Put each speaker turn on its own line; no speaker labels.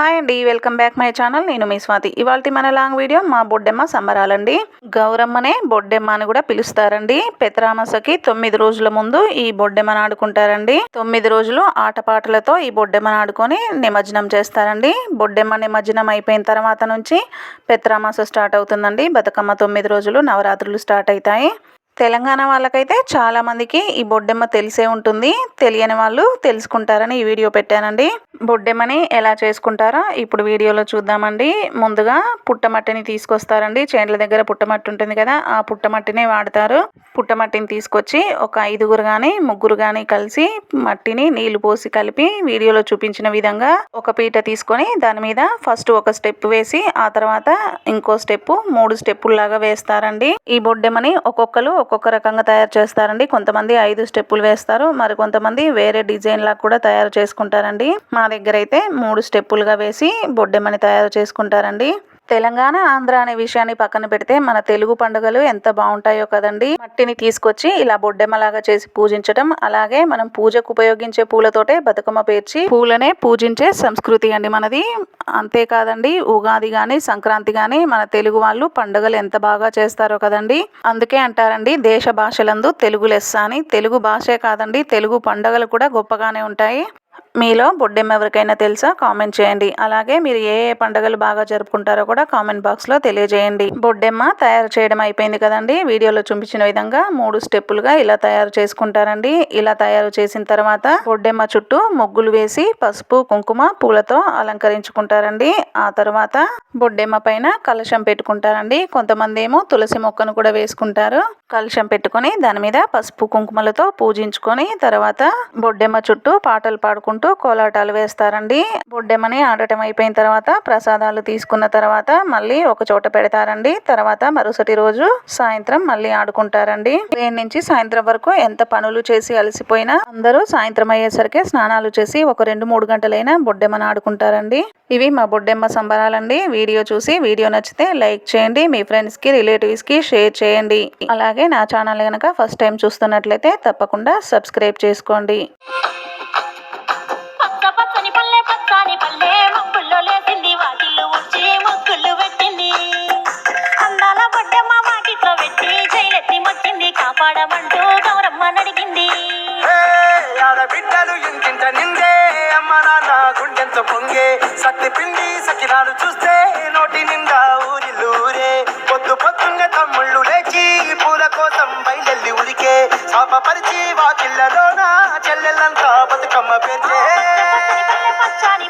Hi అండి welcome back my channel. నేను మీ స్వాతి. ఇవాళ మన లాంగ్ వీడియో మా బొడ్డెమ్మ సంబరాలండి. గౌరమ్మనే బొడ్డెమ్మ అని కూడా పిలుస్తారండి. పెతరామసకి తొమ్మిది రోజుల ముందు ఈ బొడ్డెమ్మను ఆడుకుంటారండి. తొమ్మిది రోజులు ఆటపాటలతో ఈ బొడ్డెమ్మను ఆడుకొని నిమజ్జనం చేస్తారండి. బొడ్డెమ్మ నిమజ్జనం అయిపోయిన తర్వాత నుంచి పెతరామాస స్టార్ట్ అవుతుందండి. బతుకమ్మ తొమ్మిది రోజులు నవరాత్రులు స్టార్ట్ అవుతాయి తెలంగాణ వాళ్ళకైతే చాలామందికి ఈ బొడ్డెమ్మ తెలిసే ఉంటుంది. తెలియని వాళ్ళు తెలుసుకుంటారని ఈ వీడియో పెట్టానండి. బొడ్డెమని ఎలా చేసుకుంటారో ఇప్పుడు వీడియోలో చూద్దామండి. ముందుగా పుట్టమట్టిని తీసుకొస్తారండి. చేండ్ల దగ్గర పుట్టమట్టి ఉంటుంది కదా ఆ పుట్టమట్టినే వాడతారు. పుట్టమట్టిని తీసుకొచ్చి ఒక ఐదుగురు కానీ ముగ్గురు కానీ కలిసి మట్టిని నీళ్ళు పోసి కలిపి వీడియోలో చూపించిన విధంగా ఒక పీట తీసుకొని దాని మీద ఫస్ట్ ఒక స్టెప్ వేసి ఆ తర్వాత ఇంకో స్టెప్ మూడు స్టెప్పుల్లాగా వేస్తారండి. ఈ బొడ్డెమని ఒక్కొక్కరు ఒక్కొక్క రకంగా తయారు చేస్తారండి. కొంతమంది ఐదు స్టెప్పులు వేస్తారు. మరి కొంతమంది వేరే డిజైన్ లాగా కూడా తయారు చేసుకుంటారండి. మా దగ్గర అయితే మూడు స్టెప్పులుగా వేసి బొడ్డెమ్మని తయారు చేసుకుంటారండి. తెలంగాణ ఆంధ్ర అనే విషయాన్ని పక్కన పెడితే మన తెలుగు పండుగలు ఎంత బాగుంటాయో కదండి. మట్టిని తీసుకొచ్చి ఇలా బొడ్డెమ్మలాగా చేసి పూజించడం అలాగే మనం పూజకు ఉపయోగించే పూలతోటే బతుకమ్మ పేర్చి పూలనే పూజించే సంస్కృతి అండి మనది. అంతేకాదండి ఉగాది కానీ సంక్రాంతి కానీ మన తెలుగు వాళ్ళు పండుగలు ఎంత బాగా చేస్తారో కదండి. అందుకే అంటారండి దేశ భాషలందు తెలుగు లెస్స అని. తెలుగు భాషే కాదండి తెలుగు పండుగలు కూడా గొప్పగానే ఉంటాయి. మీలో బొడ్డెమ్మ ఎవరికైనా తెలుసా? కామెంట్ చేయండి. అలాగే మీరు ఏ ఏ పండుగలు బాగా జరుపుకుంటారో కూడా కామెంట్ బాక్స్లో తెలియజేయండి. బొడ్డెమ్మ తయారు చేయడం అయిపోయింది కదండి. వీడియోలో చూపించిన విధంగా మూడు స్టెప్పులుగా ఇలా తయారు చేసుకుంటారండి. ఇలా తయారు చేసిన తర్వాత బొడ్డెమ్మ చుట్టూ ముగ్గులు వేసి పసుపు కుంకుమ పూలతో అలంకరించుకుంటారండి. ఆ తర్వాత బొడ్డెమ్మ పైన కలశం పెట్టుకుంటారండి. కొంతమంది ఏమో తులసి మొక్కను కూడా వేసుకుంటారు. కలశం పెట్టుకొని దాని మీద పసుపు కుంకుమలతో పూజించుకొని తర్వాత బొడ్డెమ్మ చుట్టూ పాటలు పాడుకుంటూ కోలాటాలు వేస్తారండి. బొడ్డెమ్మని ఆడటం అయిపోయిన తర్వాత ప్రసాదాలు తీసుకున్న తర్వాత మళ్ళీ ఒక చోట పెడతారండి. తర్వాత మరుసటి రోజు సాయంత్రం మళ్ళీ ఆడుకుంటారండి. ఉదయం నుంచి సాయంత్రం వరకు ఎంత పనులు చేసి అలసిపోయినా అందరూ సాయంత్రం అయ్యేసరికి స్నానాలు చేసి ఒక రెండు మూడు గంటలైనా బొడ్డెమ్మని ఆడుకుంటారండి. ఇవి మా బొడ్డెమ్మ సంబరాలండి. వీడియో చూసి వీడియో నచ్చితే లైక్ చేయండి. మీ ఫ్రెండ్స్కి రిలేటివ్స్కి షేర్ చేయండి. అలాగే నా ఛానల్ కనుక ఫస్ట్ టైం చూస్తున్నట్లయితే తప్పకుండా సబ్స్క్రైబ్ చేసుకోండి.
లేసింది వాకిళ్ళు ఊడ్చి ముగ్గులు పెట్టింది. అందాల బొడ్డమ్మ వాకిట్లో పెట్టి జైలెత్తి మొక్కింది. కాపాడమంటూ గౌరమ్మ నడిగింది
ఏ, ఆడబిడ్డలు ఇంటింట నిందే అమ్మ నాన్న గుండెంత పొంగే సత్తి పిండి సకినాలు చూస్తే నోటి నిండా ఊరిల్లూరే పొద్దు పొద్దున్నే తమ్ముళ్ళు లేచి పూల కోసం బయలెల్లి ఉరికే శాపపరిచి వాకిళ్ళలోన చెల్లెళ్ళంతా బతుకమ్మ పేర్చే.
పచ్చని